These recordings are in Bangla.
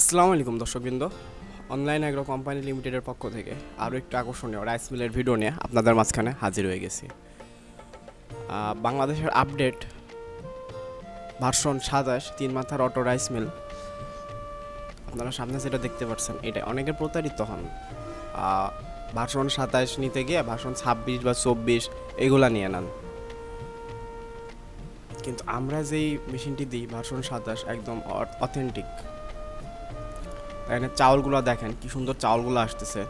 আসসালামু আলাইকুম দর্শকবৃন্দ। অনলাইন অ্যাগ্রো কোম্পানি লিমিটেডের পক্ষ থেকে আরও একটু আকর্ষণীয় রাইস মিলের ভিডিও নিয়ে আপনাদের মাঝখানে হাজির হয়ে গেছি। বাংলাদেশের আপডেট ভার্সন সাতাশ তিন মাথার অটো রাইস মিল। আপনারা সামনে যেটা দেখতে পাচ্ছেন, এটা অনেকে প্রতারিত হন। ভার্সন সাতাশ নিতে গিয়ে ভার্সন ছাব্বিশ বা চব্বিশ এগুলা নিয়ে নেন। কিন্তু আমরা যেই মেশিনটি দিই, ভার্সন সাতাশ একদম অথেন্টিক এখানে চাউলগুলো দেখেন, কি সুন্দর চাউলগুলো আসতেছে।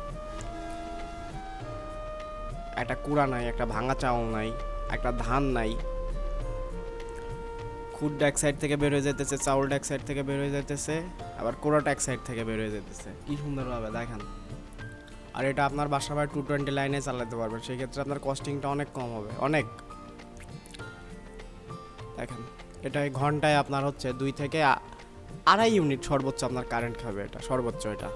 একটা কুড়া নাই, একটা ভাঙা চাউল নাই, একটা ধান নাই। খুদটা এক সাইড থেকে বের হয়ে যেতেছে চাউলটা এক সাইড থেকে বের হয়ে যেতেছে আবার কোড়াটা এক সাইড থেকে বের হয়ে যেতেছে কি সুন্দরভাবে, দেখেন। আর এটা আপনার বাসা বাড়ি টু টোয়েন্টি লাইনে চালাতে পারবেন সেই ক্ষেত্রে আপনার কস্টিংটা অনেক কম হবে, অনেক। দেখেন এটা ঘন্টায় আপনার হচ্ছে দুই থেকে আড়াই ইউনিট সর্বোচ্চ আপনার কারেন্ট খাবে এটা, সর্বোচ্চ এটা।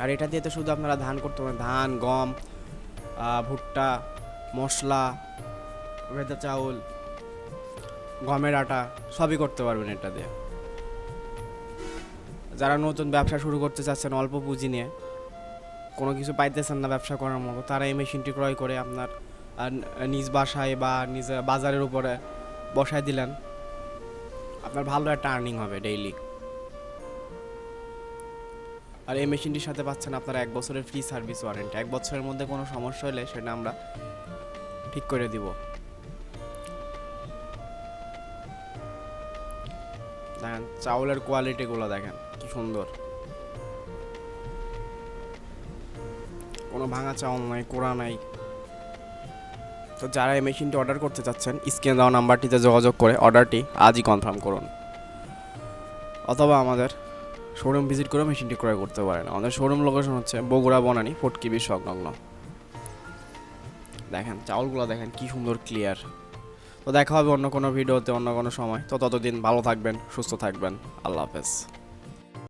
আর এটা দিয়ে তো শুধু আপনারা ধান করতে পারেন, ধান, গম ভুট্টা, মশলা ভেজা চাউল, গমের আটা, সবই করতে পারবেন এটা দিয়ে। যারা নতুন ব্যবসা শুরু করতে চাচ্ছেন, অল্প পুঁজি নিয়ে, কোনো কিছু পাইতেছেন না ব্যবসা করার মতো, তারা এই মেশিনটি ক্রয় করে আপনার নিজ বাসায় বা নিজ বাজারের উপরে বসায় দিলেন। আপনার ভালো একটা আর্নিং হবে ডেইলি আর এই মেশিনটির সাথে পাচ্ছেন আপনারা এক বছরের ফ্রি সার্ভিস ওয়ারেন্টি এক বছরের মধ্যে কোনো সমস্যা হলে সেটা আমরা ঠিক করে দিব। দেখেন, চাউলের কোয়ালিটিগুলো দেখেন, কি সুন্দর। কোনো ভাঙা চাউল নাই, কোড়া নাই। তো যারা এই মেশিনটি অর্ডার করতে চাচ্ছেন স্ক্রিনে দেওয়া নাম্বারটিতে যোগাযোগ করে অর্ডারটি আজই কনফার্ম করুন। অথবা আমাদের শোরুম ভিজিট করে মেশিনটি ক্রয় করতে পারেন। আমাদের শোরুম লোকেশন হচ্ছে বগুড়া, বনানী ফটকিবির সংলগ্ন। দেখেন, চাউলগুলো দেখেন কি সুন্দর ক্লিয়ার তো দেখা হবে অন্য কোনো ভিডিওতে, অন্য কোনো সময়। তো ততদিন ভালো থাকবেন, সুস্থ থাকবেন। আল্লাহ হাফেজ।